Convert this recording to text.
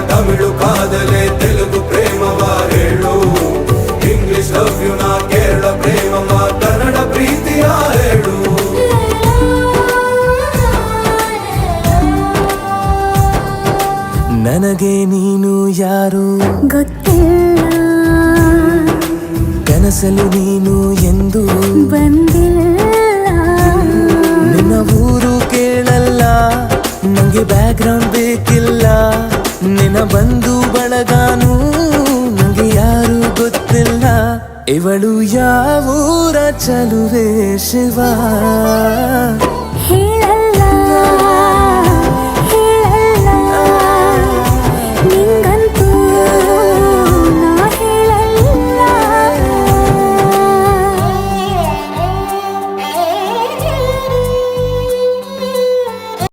ಆದಲೆ ತೆಲುಗು ಪ್ರೇಮವ ಹೇಳು. English love you ನಾ ಕೇರಳ ಪ್ರೇಮವ ಕನ್ನಡ ಪ್ರೀತಿಯ ಹೇಳು. ನನಗೆ ನೀನು ಯಾರು? ಗೊತ್ತಿಲ್ಲ ಕನಸಲು ನೀನು ಎಂದು? ಬಂದಿಲ್ಲ. ನಿನ್ನ ಊರು ಕೇಳಲ್ಲ. ನಂಗೆ ಬ್ಯಾಕ್ಗ್ರೌಂಡ್ ಬೇಕಿಲ್ಲ ಬಂಧು ಬಳಗಾನು? ನಂಗೆ ಯಾರು ಗೊತ್ತಿಲ್ಲ. ಇವಳು ಯಾವೂರ ಚಲುವೆ ಶಿವ?